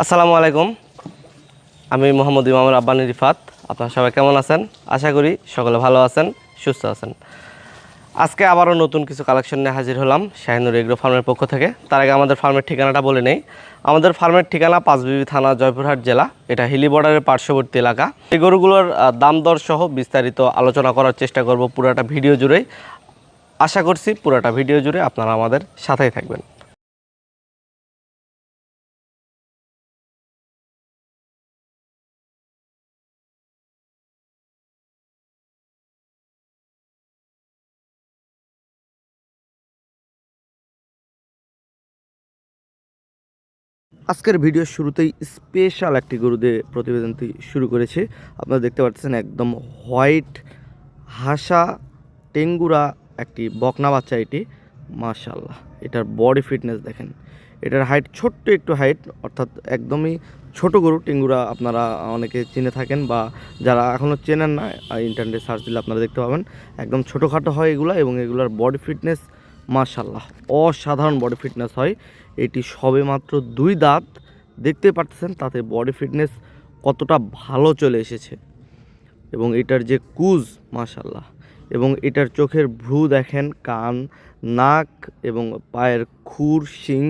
আসসালামু আলাইকুম। আমি মোহাম্মদ ইমামুল আব্বানি রিফাত। আপনারা সবাই কেমন আছেন? আশা করি সকলে ভালো আছেন, সুস্থ আছেন। আজকে আবারও নতুন কিছু কালেকশন নিয়ে হাজির হলাম শাহিনুর এগ্রো ফার্মের পক্ষ থেকে। তার আগে আমাদের ফার্মের ঠিকানাটা বলে নেই। আমাদের ফার্মের ঠিকানা পাঁচবিবি থানা, জয়পুরহাট জেলা। এটা হিলি বর্ডারের পার্শ্ববর্তী এলাকা। এই গরুগুলোর দাম দর সহ বিস্তারিত আলোচনা করার চেষ্টা করব পুরোটা ভিডিও জুড়েই। আশা করছি পুরোটা ভিডিও জুড়ে আপনারা আমাদের সাথেই থাকবেন। আজকের ভিডিও শুরুতেই স্পেশাল একটি গরুদের প্রতিবেদনটি শুরু করেছে। আপনারা দেখতে পাচ্ছেন একদম হোয়াইট হাসা টেঙ্গুরা একটি বকনা বাচ্চা এটি। মাশাল্লাহ এটার বডি ফিটনেস দেখেন। এটার হাইট ছোট্ট একটু হাইট অর্থাৎ একদমই ছোট গরু, টেঙ্গুরা আপনারা অনেকে চিনে থাকেন বা যারা এখনও চেনেন না ইন্টারনেটে সার্চ দিলে আপনারা দেখতে পাবেন। একদম ছোটোখাটো হয় এগুলো এবং এগুলোর বডি ফিটনেস মাশাল্লাহ অসাধারণ বডি ফিটনেস হয়। এটি সবে মাত্র দুই দাঁত, দেখতে পাচ্ছেন তাতে বডি ফিটনেস কতটা ভালো চলে এসেছে। এবং এটার যে কুজ মাশাল্লাহ এবং এটার চোখের ভ্রু দেখেন, কান, নাক এবং পায়ের খুর, শিং,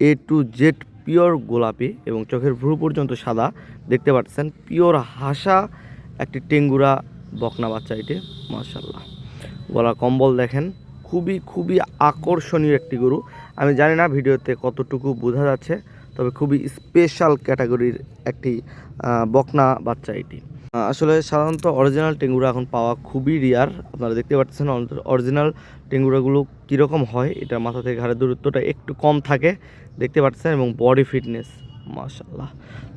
এ টু জেড পিওর গোলাপি এবং চোখের ভ্রু পর্যন্ত সাদা। দেখতে পাচ্ছেন, পিওর হাসা একটি টেঙ্গুরা বকনা বাচ্চা এটি মাশাল্লাহ গলা কম্বল দেখেন খুবই খুবই আকর্ষণীয় একটি গরু। আমি জানি না ভিডিওতে কতটুকু বোঝা যাচ্ছে, তবে খুবই স্পেশাল ক্যাটাগরির একটি বকনা বাচ্চা এটি। আসলে সাধারণত অরিজিনাল টেঙ্গুরা এখন পাওয়া খুবই রিয়ার আপনারা দেখতে পাচ্ছেন অরিজিনাল টেঙ্গুরাগুলো কীরকম হয়, এটা মাথা থেকে ঘাড়ের দূরত্বটা একটু কম থাকে, দেখতে পাচ্ছেন, এবং বডি ফিটনেস মাশাল্লাহ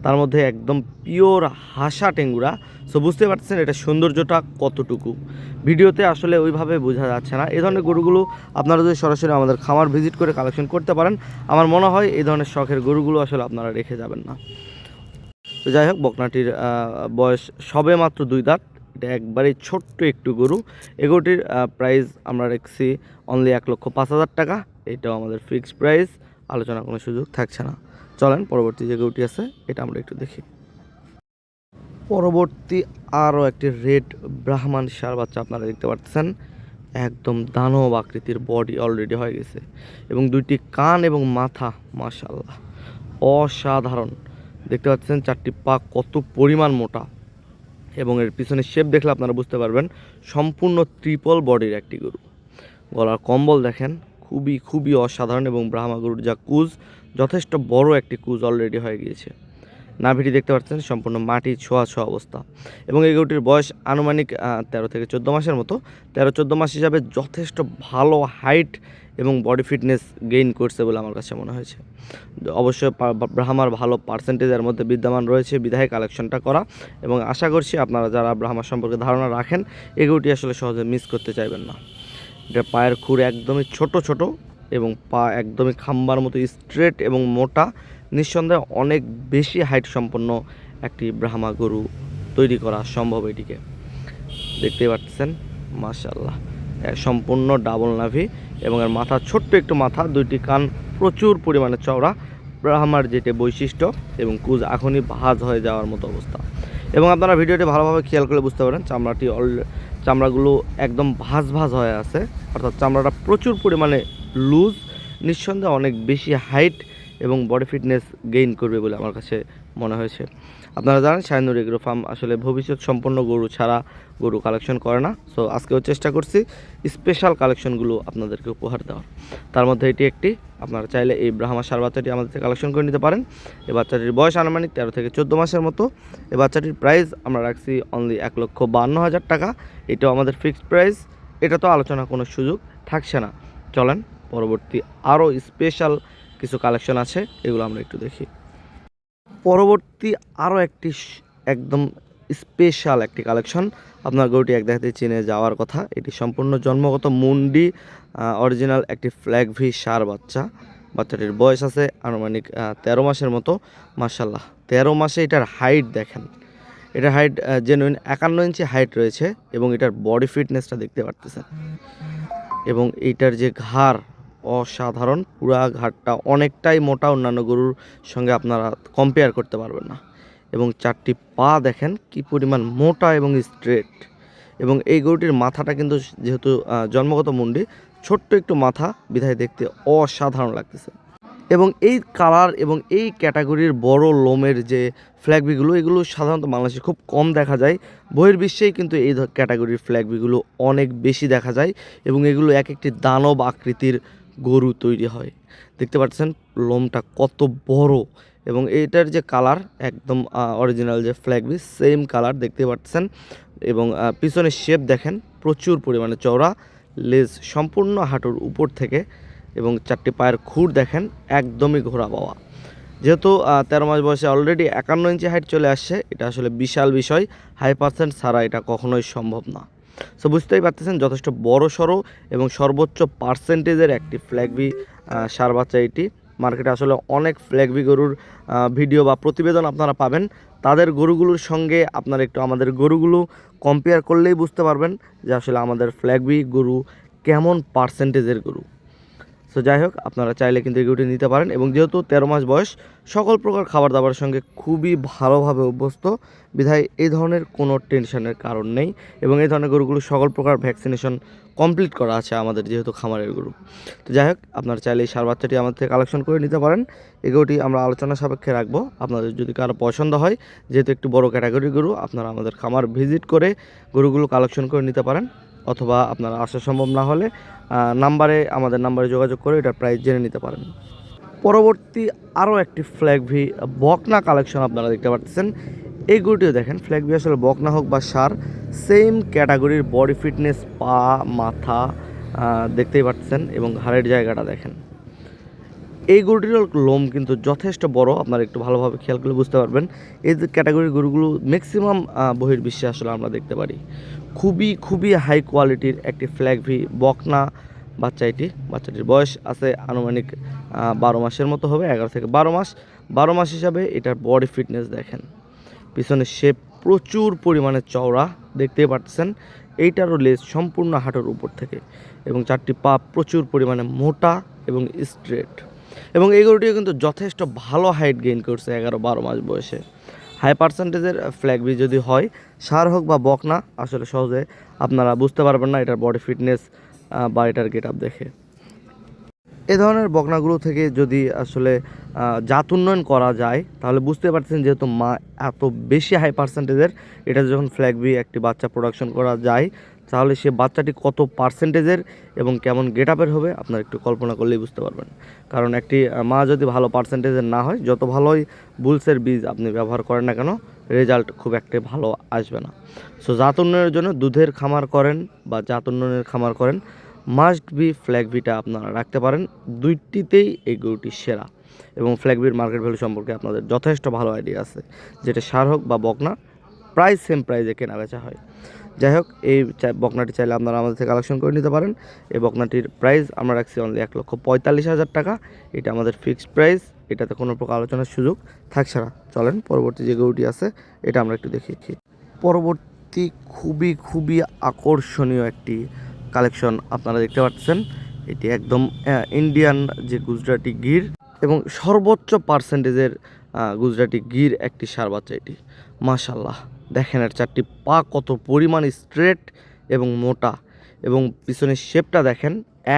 তার মধ্যে একদম পিওর হাসা টেঙ্গুরা। সো বুঝতে পারছেন এটা সৌন্দর্যটা কতটুকু। ভিডিওতে আসলে ওইভাবে বোঝা যাচ্ছে না। এই ধরনের গরুগুলো আপনারা যদি সরাসরি আমাদের খামার ভিজিট করে কালেকশন করতে পারেন, আমার মনে হয় এই ধরনের শখের গরুগুলো আসলে আপনারা রেখে যাবেন না। তো যাই হোক, বকনাটির বয়স সবে মাত্র দুই দাঁত। এটা একবারেই ছোট্ট একটু গরু। এগোটির প্রাইস আমরা রেখেছি অনলি এক লক্ষ পাঁচ হাজার টাকা। এটাও আমাদের ফিক্সড প্রাইস আলোচনা কোনো সুযোগ থাকছে না। চলেন, পরবর্তী যে গরুটি আছে, এটা আমরা একটু দেখি। পরবর্তী আরও একটি রেড ব্রাহ্মণ সার বাচ্চা আপনারা দেখতে পাচ্ছেন একদম দানব আকৃতির বডি অলরেডি হয়ে গেছে এবং দুইটি কান এবং মাথা মাশাল্লাহ অসাধারণ। দেখতে পাচ্ছেন চারটি পা কত পরিমাণ মোটা এবং এর পিছনে শেপ দেখলে আপনারা বুঝতে পারবেন সম্পূর্ণ ট্রিপল বডির একটি গরু। গলার কম্বল দেখেন, খুবই খুবই অসাধারণ এবং ব্রাহ্মা গরুর যা কুজ যথেষ্ট বড় একটি কুজ অলরেডি হয়ে গিয়েছে। নাভিটি দেখতে পাচ্ছেন, সম্পূর্ণ মাটি ছোঁয়া ছোঁয়া অবস্থা। এবং এই গরুটির বয়স আনুমানিক তেরো থেকে চোদ্দ মাসের মতো। তেরো চোদ্দ মাস হিসাবে যথেষ্ট ভালো হাইট এবং বডি ফিটনেস গেইন করছে বলে আমার কাছে মনে হয়েছে। অবশ্যই ব্রাহ্মার ভালো পার্সেন্টেজের মধ্যে বিদ্যমান রয়েছে, বিধায় কালেকশনটা করা। এবং আশা করছি আপনারা যারা ব্রাহ্মার সম্পর্কে ধারণা রাখেন এগুলোটি আসলে সহজে মিস করতে চাইবেন না। এটা পায়ের খুর একদমই ছোট ছোট। এবং পা একদমই খাম্বার মতো স্ট্রেট এবং মোটা, নিঃসন্দেহে অনেক বেশি হাইট সম্পন্ন একটি ব্রাহ্মা গরু তৈরি করা সম্ভব এটিকে। দেখতে পাচ্ছেন? মাশাল্লাহ সম্পূর্ণ ডাবল নাভি এবং এর মাথা, ছোট্ট একটু মাথা, দুইটি কান, প্রচুর পরিমাণে চওড়া। ব্রাহ্মার যেটি বৈশিষ্ট্য এবং কুজ এখনই ভাজ হয়ে যাওয়ার মতো অবস্থা। এবং আপনারা ভিডিওটি ভালোভাবে খেয়াল করে বুঝতে পারেন, চামড়াটি অল চামড়াগুলো একদম ভাজ ভাজ হয়ে আছে, অর্থাৎ চামড়াটা প্রচুর পরিমাণে লুজ, নিঃসন্দেহে অনেক বেশি হাইট এবং বডি ফিটনেস গেইন করবে বলে আমার কাছে মনে হয়েছে। আপনারা জানেন শাহিনুর এগ্রো ফার্ম আসলে ভবিষ্যৎ সম্পন্ন গরু ছাড়া গরু কালেকশন করে না। সো আজকেও চেষ্টা করছি স্পেশাল কালেকশনগুলো আপনাদেরকে উপহার দেওয়ার। তার মধ্যে এটি একটি। আপনারা চাইলে এই ব্রাহ্মা সার বাচ্চাটি আমাদের কালেকশন করে নিতে পারেন। এই বাচ্চাটির বয়স আনুমানিক তেরো থেকে চোদ্দ মাসের মতো। এ বাচ্চাটির প্রাইস আমরা রাখছি অনলি এক লক্ষ বান্ন হাজার টাকা। এটাও আমাদের ফিক্সড প্রাইস এটা তো আলোচনা কোনো সুযোগ থাকছে না। চলেন পরবর্তী আরও স্পেশাল কিছু কালেকশন আছে, এগুলো আমরা একটু দেখি। পরবর্তী আরও একটি একদম স্পেশাল একটি কালেকশন আপনার গরুটি এক দেখাতে চিনে যাওয়ার কথা। এটি সম্পূর্ণ জন্মগত মুন্ডি অরিজিনাল একটি ফ্ল্যাগ ভি সার বাচ্চা। বাচ্চাটির বয়স আছে আনুমানিক তেরো মাসের মতো। মার্শাল্লাহ তেরো মাসে এটার হাইট দেখেন। এটার হাইট জেনুইন একান্ন ইঞ্চি হাইট রয়েছে এবং এটার বডি ফিটনেসটা দেখতে পারতেছেন। এবং এইটার যে ঘাড় অসাধারণ। পুরা ঘাটটা অনেকটাই মোটা অন্যান্য গরুর সঙ্গে আপনারা কম্পেয়ার করতে পারবেন না। এবং চারটি পা দেখেন কি পরিমাণ মোটা এবং স্ট্রেট এবং এই গরুটির মাথাটা কিন্তু যেহেতু জন্মগত মুন্ডি, ছোট্ট একটু মাথা, বিধায় দেখতে অসাধারণ লাগতেছে। এবং এই কালার এবং এই ক্যাটাগরির বড় লোমের যে ফ্ল্যাগবিগুলো এগুলো সাধারণত বাংলাদেশে খুব কম দেখা যায়। বহির্বিশ্বেই কিন্তু এই ক্যাটাগরির ফ্ল্যাগবিগুলো অনেক বেশি দেখা যায়। এবং এগুলো এক একটি দানব আকৃতির গরু তৈরি হয়। দেখতে পাচ্ছেন লোমটা কত বড় এবং এইটার যে কালার একদম অরিজিনাল যে ফ্ল্যাগবি সেম কালার দেখতে পাচ্ছেন এবং পিছনের শেপ দেখেন প্রচুর পরিমাণে চওড়া লেজ সম্পূর্ণ হাঁটুর উপর থেকে এবং চারটি পায়ের খুঁড় দেখেন একদমই ঘোরা পাওয়া। যেহেতু তেরো মাস বয়সে অলরেডি একান্ন ইঞ্চি হাইট চলে আসছে, এটা আসলে বিশাল বিষয় হাই পার্সেন্ট ছাড়া এটা কখনোই সম্ভব না। সো বুঝতেই পারতেছেন, যথেষ্ট বড় সড়ো এবং সর্বোচ্চ পার্সেন্টেজের একটি ফ্ল্যাগবি সার বাচ্চা এটি। মার্কেটে আসলে অনেক ফ্ল্যাগবি গরুর ভিডিও বা প্রতিবেদন আপনারা পাবেন। তাদের গরুগুলোর সঙ্গে আপনারা একটু আমাদের গরুগুলো কম্পেয়ার করলেই বুঝতে পারবেন যে আসলে আমাদের ফ্ল্যাগবি গরু কেমন পার্সেন্টেজের গরু। সো যাই হোক, আপনারা চাইলে কিন্তু গরুটি নিতে পারেন এবং যেহেতু তেরো মাস বয়স, সকল প্রকার খাবার দাবারের সঙ্গে খুবই ভালোভাবে অভ্যস্ত, বিধায় এই ধরনের কোনো টেনশনের কারণ নেই এবং এই ধরনের গরুগুলো সকল প্রকার ভ্যাকসিনেশন কমপ্লিট করা আছে আমাদের যেহেতু খামারের গরু। তো যাই হোক, আপনারা চাইলে এই সার বাচ্চাটি আমাদের থেকে কালেকশন করে নিতে পারেন। এই গরুটি আমরা আলোচনা সাপেক্ষে রাখব। আপনাদের যদি কারও পছন্দ হয়, যেহেতু একটু বড় ক্যাটাগরির গরু, আপনারা আমাদের খামার ভিজিট করে গরুগুলো কালেকশন করে নিতে পারেন। অথবা আপনার আসা সম্ভব না হলে নাম্বারে আমাদের নাম্বারে যোগাযোগ করে এটার প্রাইস জেনে নিতে পারেন। পরবর্তী আরও একটি ফ্ল্যাগ ভি বকনা কালেকশন আপনারা দেখতে পাচ্ছেন। এই দেখেন ফ্ল্যাগ ভি আসলে বকনা হোক বা সার সেম ক্যাটাগরির বডি ফিটনেস পা, মাথা দেখতেই পাচ্ছেন এবং ঘাড়ের জায়গাটা দেখেন। এই গরুটির লোম কিন্তু যথেষ্ট বড়, আপনারা একটু ভালোভাবে খেয়াল করলে বুঝতে পারবেন। এই ক্যাটাগরির গরুগুলো ম্যাক্সিমাম বহির্বিশ্বে আসলে আমরা দেখতে পারি। খুবই খুবই হাই কোয়ালিটির একটি ফ্ল্যাগ ভি বকনা বাচ্চা এটি বাচ্চাটির বয়স আছে আনুমানিক বারো মাসের মতো হবে, এগারো থেকে বারো মাস। বারো মাস হিসাবে এটার বডি ফিটনেস দেখেন। পিছনের শেপ প্রচুর পরিমাণে চওড়া, দেখতেই পাচ্ছেন এইটারও লেজ সম্পূর্ণ হাঁটুর উপর থেকে এবং চারটি পা প্রচুর পরিমাণে মোটা এবং স্ট্রেট এবং এই গরুটিও কিন্তু যথেষ্ট ভালো হাইট গেইন করছে এগারো বারো মাস বয়সে। হাই পার্সেন্টেজের ফ্ল্যাগবি যদি হয়, সার হোক বা বকনা আসলে সহজে আপনারা বুঝতে পারবেন না এটার বডি ফিটনেস বা এটার গেট আপ দেখে। এ ধরনের বকনাগুলো থেকে যদি আসলে জাত উন্নয়ন করা যায়, তাহলে বুঝতে পারছেন যেহেতু মা এত বেশি হাই পার্সেন্টেজের এটা যখন ফ্ল্যাগবি একটি বাচ্চা প্রোডাকশন করা যায় তাহলে সে বাচ্চাটি কত পার্সেন্টেজের এবং কেমন গেট আপের হবে আপনারা একটু কল্পনা করলেই বুঝতে পারবেন। কারণ একটি মা যদি ভালো পার্সেন্টেজের না হয়, যত ভালোই বুলসের বীজ আপনি ব্যবহার করেন না কেন, রেজাল্ট খুব একটা ভালো আসবে না। সো, জাত উন্নয়নের জন্য দুধের খামার করেন বা জাত উন্নয়নের খামার করেন। মাস্ট বি ফ্ল্যাগভিটা আপনারা রাখতে পারেন। দুইটিতেই এই গরুটি সেরা এবং ফ্ল্যাগভির মার্কেট ভ্যালু সম্পর্কে আপনাদের যথেষ্ট ভালো আইডিয়া আছে। যেটা সার হোক বা বকনা প্রাইস সেম প্রাইসে কেনা বেচা হয়। যাই হোক, এই বকনাটি চাইলে আপনারা আমাদের থেকে কালেকশন করে নিতে পারেন। এই বকনাটির প্রাইস আমরা রাখছি অনলি এক লক্ষ পঁয়তাল্লিশ হাজার টাকা। এটা আমাদের ফিক্সড প্রাইস এটাতে কোনো প্রকার আলোচনার সুযোগ থাকছে না। চলেন, পরবর্তী যে গরুটি আছে, এটা আমরা একটু দেখি। পরবর্তী খুবই খুবই আকর্ষণীয় একটি কালেকশন আপনারা দেখতে পাচ্ছেন। এটি একদম ইন্ডিয়ান যে গুজরাটি গির এবং সর্বোচ্চ পার্সেন্টেজের গুজরাটি গির একটি সার বাচ্চা এটি। মাশাল্লাহ দেখেন এর চারটি পা কত পরিমাণ স্ট্রেট এবং মোটা এবং পিছনের শেপটা দেখেন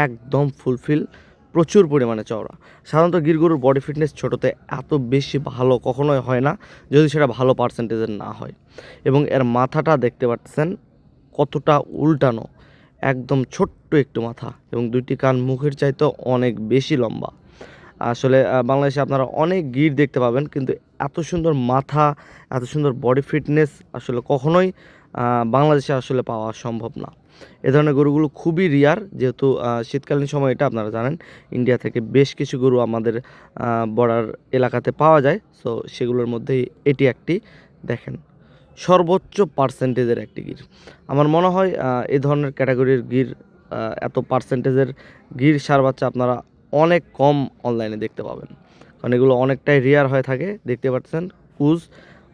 একদম ফুলফিল প্রচুর পরিমাণে চওড়া। সাধারণত গিরগরুর বডি ফিটনেস ছোটোতে এত বেশি ভালো কখনোই হয় না, যদি সেটা ভালো পার্সেন্টেজের না হয়। এবং এর মাথাটা দেখতে পাচ্ছেন কতটা উল্টানো, একদম ছোট্ট একটু মাথা এবং দুইটি কান মুখের চাইতে অনেক বেশি লম্বা। আসলে বাংলাদেশে আপনারা অনেক গির দেখতে পাবেন, কিন্তু এত সুন্দর মাথা, এত সুন্দর বডি ফিটনেস আসলে কখনোই বাংলাদেশে আসলে পাওয়া সম্ভব না। এ ধরনের গরুগুলো খুবই রিয়ার যেহেতু শীতকালীন সময় এটা আপনারা জানেন ইন্ডিয়া থেকে বেশ কিছু গরু আমাদের বর্ডার এলাকাতে পাওয়া যায় সো সেগুলোর মধ্যেই এটি একটি, দেখেন, সর্বোচ্চ পার্সেন্টেজের একটি গির। আমার মনে হয় এ ধরনের ক্যাটাগরির গির এত পার্সেন্টেজের গির সার বাচ্চা আপনারা অনেক কম অনলাইনে দেখতে পাবেন। কারণ এগুলো অনেকটাই রেয়ার হয়ে থাকে, দেখতে পাচ্ছেন কুজ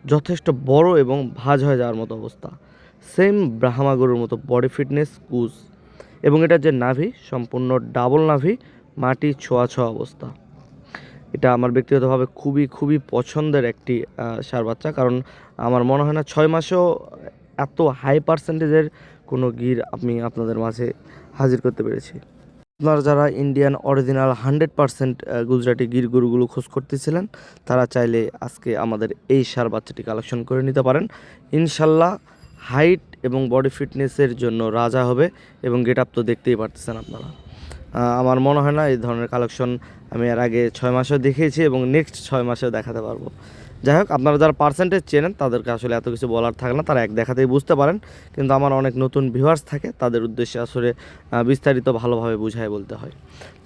যথেষ্ট বড় এবং ভাজ হয়ে যাওয়ার মতো অবস্থা। সেম ব্রাহ্মা গরুর মতো বডি ফিটনেস কুজ। এবং এটা যে নাভি, সম্পূর্ণ ডাবল নাভি, মাটি ছোঁয়া ছোঁয়া অবস্থা। এটা আমার ব্যক্তিগতভাবে খুবই খুবই পছন্দের একটি ষাঁড় বাচ্চা। কারণ আমার মনে হয় না ছয় মাসেও এত হাই পার্সেন্টেজের কোনো গির আমি আপনাদের মাঝে হাজির করতে পেরেছি। আপনারা যারা Indian original hundred percent Gujarati Gir গরুগুলো খোঁজ করতেছিলেন, তারা চাইলে আজকে আমাদের এই সার বাচ্চাটি কালেকশন করে নিতে পারেন। ইনশাল্লাহ হাইট এবং বডি ফিটনেসের জন্য রাজা হবে এবং গেট আপ তো দেখতেই পারতেছেন আপনারা। আমার মনে হয় না এই ধরনের কালেকশন আমি এর আগে ছয় মাসেও দেখিয়েছি এবং নেক্সট ছয় মাসেও দেখাতে পারব। যাই হোক, আপনারা যারা পার্সেন্টেজ চেনেন, তাদেরকে আসলে এত কিছু বলার থাকে না, তারা এক দেখাতেই বুঝতে পারেন। কিন্তু আমার অনেক নতুন ভিউয়ার্স থাকে, তাদের উদ্দেশ্যে আসলে বিস্তারিত ভালোভাবে বুঝায় বলতে হয়।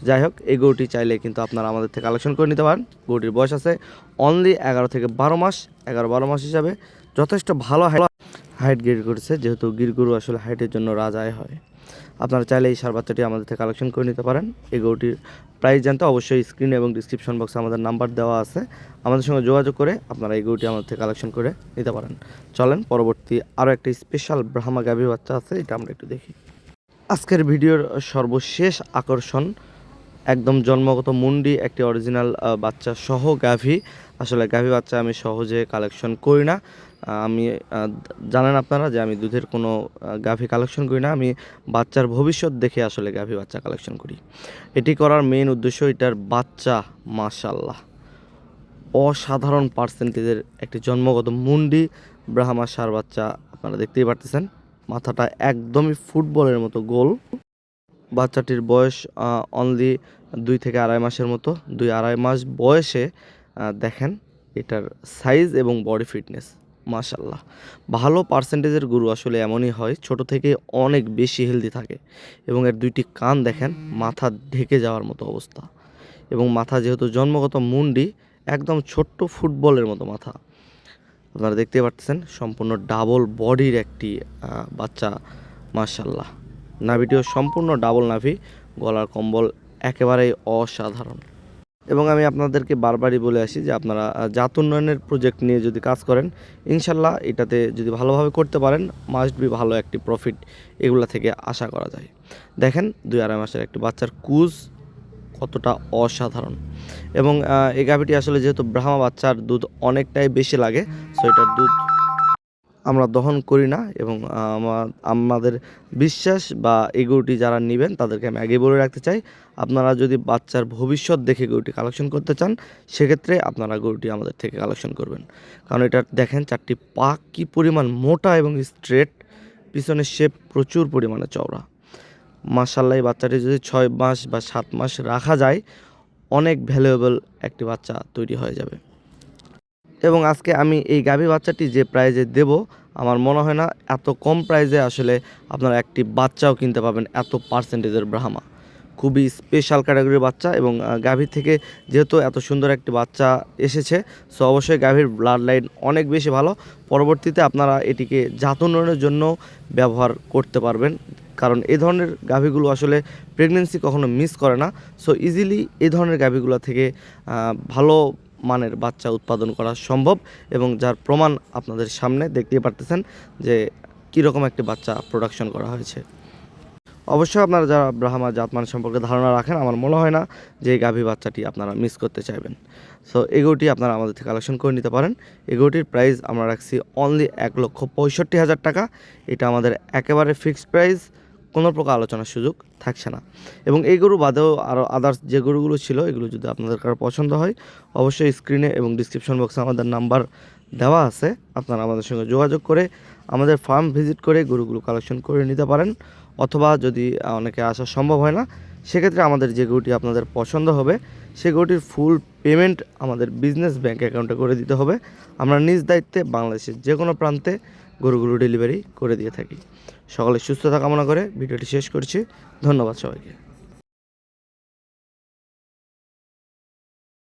যাই হোক, এই গরুটি চাইলে কিন্তু আপনারা আমাদের থেকে কালেকশন করে নিতে পারেন। গরুটির বয়স আছে অনলি এগারো থেকে বারো মাস, এগারো বারো মাস হিসাবে যথেষ্ট ভালো হাইট গির করেছে, যেহেতু গির গরু আসলে হাইটের জন্য রাজায় হয়। আপনারা চাইলে এই সার বাচ্চাটি আমাদের থেকে কালেকশন করে নিতে পারেন। এই গরুটির প্রাইস জানতে অবশ্যই স্ক্রিন এবং ডিসক্রিপশন বক্সে আমাদের নাম্বার দেওয়া আছে। আমাদের সঙ্গে যোগাযোগ করে আপনারা এই গরুটি আমাদের থেকে কালেকশন করে নিতে পারেন। চলেন, পরবর্তী আরও একটি স্পেশাল ব্রাহ্মা গাভীর বাচ্চা আছে, এটা আমরা একটু দেখি। আজকের ভিডিওর সর্বশেষ আকর্ষণ, একদম জন্মগত মুন্ডি, একটি অরিজিনাল বাচ্চা সহ গাভী আসলে গাভী বাচ্চা আমি সহজে কালেকশন করি না। আমি জানেন আপনারা যে আমি দুধের কোনো গাভী কালেকশন করি না, আমি বাচ্চার ভবিষ্যৎ দেখে আসলে গাভী বাচ্চা কালেকশন করি। এটি করার মেন উদ্দেশ্য এটার বাচ্চা মাশাল্লাহ অসাধারণ পার্সেন্টেজের একটি জন্মগত মুন্ডি ব্রাহ্মা সার বাচ্চা আপনারা দেখতেই পারতেছেন। মাথাটা একদমই ফুটবলের মতো গোল। বাচ্চাটির বয়স অনলি দুই থেকে আড়াই মাসের মতো। দুই আড়াই মাস বয়সে দেখেন এটার সাইজ এবং বডি ফিটনেস মাশাল্লাহ ভালো পার্সেন্টেজের গরু আসলে এমনই হয়, ছোট থেকে অনেক বেশি হেলদি থাকে এবং এর দুইটি কান দেখেন, মাথা ঢেকে যাওয়ার মতো অবস্থা। এবং মাথা যেহেতু জন্মগত মুন্ডি, একদম ছোট্ট ফুটবলের মতো মাথা। আপনারা দেখতে পাচ্ছেন সম্পূর্ণ ডাবল বডির একটি বাচ্চা মাশাল্লাহ নাভিটিও সম্পূর্ণ ডাবল নাভি, গলার কম্বল একেবারেই অসাধারণ। এবং আমি আপনাদেরকে বারবারই বলে আসি যে আপনারা জাত উন্নয়নের প্রজেক্ট নিয়ে যদি কাজ করেন, ইনশাল্লাহ এটাতে যদি ভালোভাবে করতে পারেন মাস্ট বি ভালো একটি প্রফিট এগুলা থেকে আশা করা যায়। দেখেন, দুই আড়াই মাসের একটি বাচ্চার কুজ কতটা অসাধারণ। এবং এই গাভিটি আসলে যেহেতু ব্রাহ্মা বাচ্চার দুধ অনেকটাই বেশি লাগে সো এটার দুধ আমরা দহন করি না এবং আমাদের বিশ্বাস বা এই গরুটি যারা নেবেন তাদেরকে আমি আগে বলে রাখতে চাই। আপনারা যদি বাচ্চার ভবিষ্যৎ দেখে গরুটি কালেকশন করতে চান, সেক্ষেত্রে আপনারা গরুটি আমাদের থেকে কালেকশন করবেন। কারণ এটা দেখেন চারটি পাক কী পরিমাণ মোটা এবং স্ট্রেট পিছনের শেপ প্রচুর পরিমাণে চওড়া। মাসাল্লাহ এই বাচ্চাটি যদি ছয় মাস বা সাত মাস রাখা যায়, অনেক ভ্যালুয়েবল একটি বাচ্চা তৈরি হয়ে যাবে। এবং আজকে আমি এই গাভী বাচ্চাটি যে প্রাইজে দেব, আমার মনে হয় না এত কম প্রাইজে আসলে আপনারা একটি বাচ্চাও কিনতে পাবেন এত পার্সেন্টেজের ব্রাহ্মা খুবই স্পেশাল ক্যাটাগরির বাচ্চা এবং গাভীর থেকে যেহেতু এত সুন্দর একটি বাচ্চা এসেছে সো অবশ্যই গাভীর ব্লাড লাইন অনেক বেশি ভালো। পরবর্তীতে আপনারা এটিকে জাত উন্নয়নের জন্য ব্যবহার করতে পারবেন, কারণ এই ধরনের গাভীগুলো আসলে প্রেগনেন্সি কখনো মিস করে না। সো ইজিলি এই ধরনের গাভীগুলো থেকে ভালো মানের বাচ্চা উৎপাদন করা সম্ভব এবং যার প্রমাণ আপনাদের সামনে দেখতেই পারতেছেন যে কীরকম একটি বাচ্চা প্রোডাকশন করা হয়েছে। অবশ্যই আপনারা যারা ব্রাহ্মা জাতমান সম্পর্কে ধারণা রাখেন, আমার মনে হয় না যে এই গাভী বাচ্চাটি আপনারা মিস করতে চাইবেন। সো এগুটি আপনারা আমাদের থেকে কালেকশন করে নিতে পারেন। এগুটির প্রাইস আমরা রাখছি অনলি এক লক্ষ পঁয়ষট্টি হাজার টাকা। এটা আমাদের একেবারে ফিক্সড প্রাইস কোনো প্রকার আলোচনার সুযোগ থাকছে না। এবং এই গরু বাদেও আরও আদার্স যে গরুগুলো ছিল, এগুলো যদি আপনাদের কারও পছন্দ হয়, অবশ্যই স্ক্রিনে এবং ডিসক্রিপশন বক্সে আমাদের নাম্বার দেওয়া আছে। আপনারা আমাদের সঙ্গে যোগাযোগ করে আমাদের ফার্ম ভিজিট করে গরুগুলো কালেকশন করে নিতে পারেন। অথবা যদি অনেকে আসা সম্ভব হয় না, সেক্ষেত্রে আমাদের যে গরুটি আপনাদের পছন্দ হবে, সে গরুটির ফুল পেমেন্ট আমাদের বিজনেস ব্যাংক অ্যাকাউন্টে করে দিতে হবে। আমরা নিজ দায়িত্বে বাংলাদেশের যে কোনো প্রান্তে গরুগুলো ডেলিভারি করে দিয়ে থাকি। সকলে সুস্থতা কামনা করে ভিডিওটি শেষ করছি। ধন্যবাদ সবাইকে।